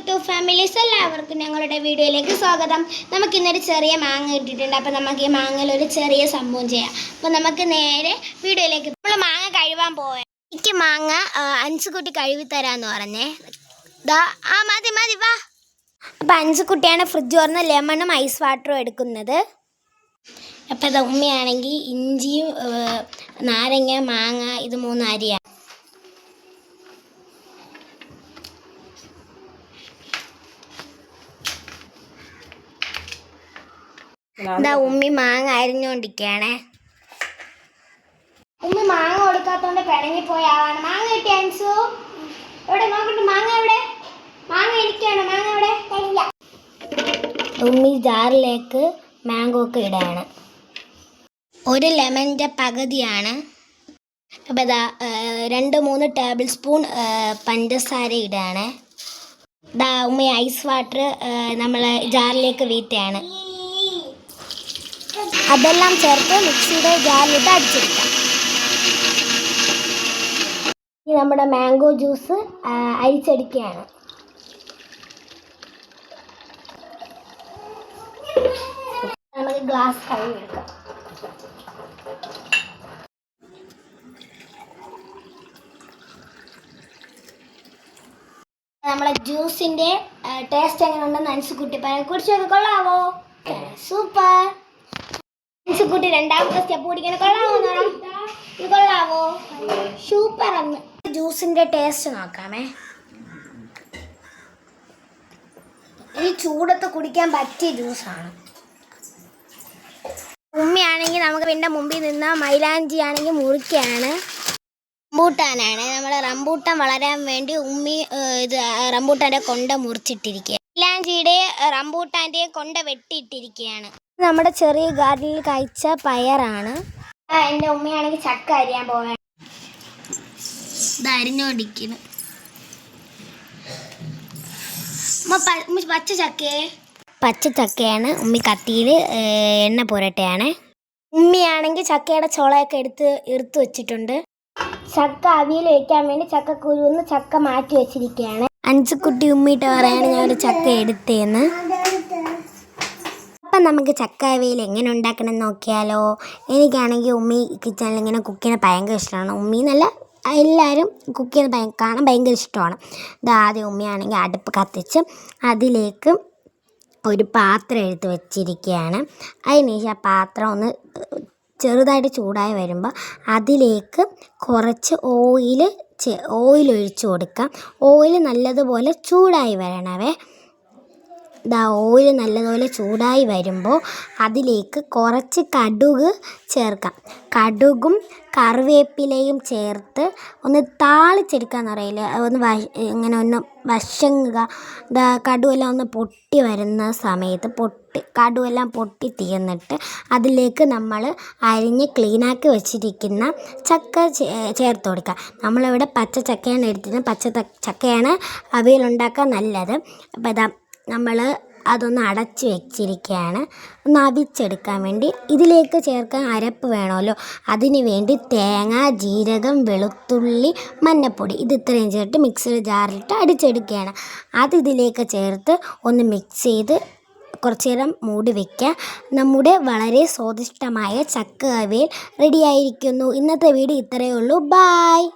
YouTube families എല്ലാവർക്കും ഞങ്ങളുടെ വീഡിയോയിലേക്ക് സ്വാഗതം. നമുക്ക് ഇന്നൊരു ചെറിയ മാങ്ങ കിട്ടിയിട്ടുണ്ട്. അപ്പോൾ നമുക്ക് ഈ മാങ്ങയിൽ ഒരു ചെറിയ സംഭവം ചെയ്യാം. അപ്പോൾ നമുക്ക് നേരെ വീഡിയോയിലേക്ക് നമ്മൾ മാങ്ങ കഴിവാൻ പോയ എനിക്ക് മാങ്ങ അഞ്ച് കുട്ടി കഴുകി തരാമെന്ന് പറഞ്ഞേ. ദാ ആ മതി മതി വാ. അപ്പം കുട്ടിയാണ് ഫ്രിഡ്ജ് തുറന്ന് ലെമണും ഐസ് വാട്ടറും എടുക്കുന്നത്. അപ്പം ഇത് ഉമ്മയാണെങ്കിൽ ഇഞ്ചിയും നാരങ്ങ മാങ്ങ ഇത് മൂന്ന് അരിയാണ് എന്താ ഉമ്മി മാങ്ങ അരിഞ്ഞോണ്ടിരിക്കണേ ഉമ്മി മാങ്ങ കൊടുക്കാത്തോണ്ട് പിണങ്ങി പോയ ആളാണ്. മാങ്ങ കിട്ടിയ അൻസു? എവിടെ? നോക്കട്ടെ മാങ്ങ എവിടെ? മാങ്ങ ഇരിക്കുകയാണ് മാങ്ങ എവിടെ? ഉമ്മി ജാറിലേക്ക് മാംഗോ ഒക്കെ ഇടാണ് ഒരു ലെമന്റെ പകുതിയാണ്. അപ്പം ഇതാ രണ്ട് മൂന്ന് ടേബിൾ സ്പൂൺ പഞ്ചസാര ഇടാണ് ഇതാ ഉമ്മ ഐസ് വാട്ടർ നമ്മൾ ജാറിലേക്ക് വീറ്റയാണ് അതെല്ലാം ചേർത്ത് മിക്സിയുടെ ജാലിട്ട് അടിച്ചെടുക്കാം. ഇനി നമ്മുടെ മാംഗോ ജ്യൂസ് അരിച്ചെടുക്കുകയാണ്. നമുക്ക് ഗ്ലാസ് കഴുകിയെടുക്കാം. നമ്മളെ ജ്യൂസിന്റെ ടേസ്റ്റ് എങ്ങനെ ഉണ്ടെന്ന് അനുസരിക്കുട്ടി പറയാൻ കുടിച്ചൊക്കെ കൊള്ളാവോ? സൂപ്പർ. അനുസരിക്കുട്ടി രണ്ടാമത്തെ സ്റ്റെപ്പ് കുടിക്കാൻ കൊള്ളാവോ നോണം ഇത് കൊള്ളാവോ? സൂപ്പർ അന്ന് ജ്യൂസിന്റെ ടേസ്റ്റ് നോക്കാമേ. ഈ ചൂടത്ത് കുടിക്കാൻ പറ്റിയ ജ്യൂസാണ്. ഉമ്മയാണെങ്കിൽ നമുക്ക് പിന്നെ മുമ്പിൽ നിന്ന് മൈലാഞ്ചി ആണെങ്കിൽ മുറിക്കുകയാണ് റംബൂട്ടാനാണ്. നമ്മൾ റംബൂട്ടാൻ വളരാൻ വേണ്ടി ഉമ്മി ഇത് റംബൂട്ടാന്റെ കൊണ്ട മുറിച്ചിട്ടിരിക്കുക മൈലാഞ്ചിയുടെ റംബൂട്ടാന്റെ കൊണ്ട വെട്ടിയിട്ടിരിക്കുകയാണ്. നമ്മുടെ ചെറിയ ഗാർഡനിൽ കഴിച്ച പയറാണ്. എന്റെ ഉമ്മയാണെങ്കിൽ ചക്ക അരിയാൻ പോവാണ് ഇത് അരിഞ്ഞോണ്ടിരിക്കുന്നു ഉമ്മ പ- ഉമ്മ പച്ച ചക്കയെ? പച്ച ചക്കയാണ്. ഉമ്മി കത്തിയിൽ എണ്ണ പുരട്ടയാണ്. ഉമ്മിയാണെങ്കിൽ ചക്കയുടെ ചോളയൊക്കെ എടുത്ത് എടുത്തു വെച്ചിട്ടുണ്ട്. ചക്ക അവിയൽ വയ്ക്കാൻ വേണ്ടി ചക്ക കുരുന്ന് ചക്ക മാറ്റി വെച്ചിരിക്കുകയാണ്. അഞ്ചുക്കുട്ടി ഉമ്മിയിട്ട് പറയാണ് ഞാൻ ഒരു ചക്ക എടുത്തേന്ന്. അപ്പം നമുക്ക് ചക്ക അവയിൽ എങ്ങനെ ഉണ്ടാക്കണം നോക്കിയാലോ. എനിക്കാണെങ്കിൽ ഉമ്മി കിച്ചണിൽ ഇങ്ങനെ കുക്ക് ചെയ്യുന്നത് ഭയങ്കര ഇഷ്ടമാണ്. ഉമ്മി നല്ല എല്ലാവരും കുക്ക് ചെയ്യുന്നത് ഭയ കാണാൻ ഭയങ്കര ഇഷ്ടമാണ്. ഇത് ആദ്യം ഉമ്മയാണെങ്കിൽ അടുപ്പ് കത്തിച്ച് അതിലേക്ക് ഒരു പാത്രം എടുത്ത് വെച്ചിരിക്കുകയാണ്. അതിനുശേഷം ആ പാത്രം ഒന്ന് ചെറുതായിട്ട് ചൂടായി വരുമ്പോൾ അതിലേക്ക് കുറച്ച് ഓയിൽ ഓയിൽ ഒഴിച്ച് കൊടുക്കാം. ഓയിൽ നല്ലതുപോലെ ചൂടായി വരണവേ. ഇതാ ഓയിൽ നല്ലതുപോലെ ചൂടായി വരുമ്പോൾ അതിലേക്ക് കുറച്ച് കടുക് ചേർക്കാം. കടുകും കറിവേപ്പിലയും ചേർത്ത് ഒന്ന് താളിച്ചെടുക്കാന്ന് പറയില്ല? ഒന്ന് ഇങ്ങനെ ഒന്ന് വശങ്ങുക. ഇതാ കടുവെല്ലാം ഒന്ന് പൊട്ടി വരുന്ന സമയത്ത് പൊട്ടി കടുവെല്ലാം പൊട്ടി തീർന്നിട്ട് അതിലേക്ക് നമ്മൾ അരിഞ്ഞ് ക്ലീനാക്കി വെച്ചിരിക്കുന്ന ചക്ക ചേർത്ത് കൊടുക്കുക. നമ്മളിവിടെ പച്ച ചക്കയാണ് എടുത്തിരുന്നത്. പച്ച ചക്കയാണ് അവയിലുണ്ടാക്കാൻ നല്ലത്. അപ്പോൾ ഇതാ നമ്മൾ അതൊന്ന് അടച്ച് വെച്ചിരിക്കുകയാണ് ഒന്ന് അവിച്ചെടുക്കാൻ വേണ്ടി ഇതിലേക്ക് ചേർക്കാൻ അരപ്പ് വേണമല്ലോ. അതിന് വേണ്ടി തേങ്ങ ജീരകം വെളുത്തുള്ളി മഞ്ഞപ്പൊടി ഇത് ഇത്രയും ചേർത്ത് മിക്സിയുടെ ജാറിലിട്ട് അടിച്ചെടുക്കുകയാണ്. അത് ഇതിലേക്ക് ചേർത്ത് ഒന്ന് മിക്സ് ചെയ്ത് കുറച്ച് നേരം മൂടി വയ്ക്കുക നമ്മുടെ വളരെ സ്വാദിഷ്ടമായ ചക്ക അവയിൽ റെഡിയായിരിക്കുന്നു ഇന്നത്തെ വീഡിയോ ഇത്രയേ ഉള്ളൂ. ബായ്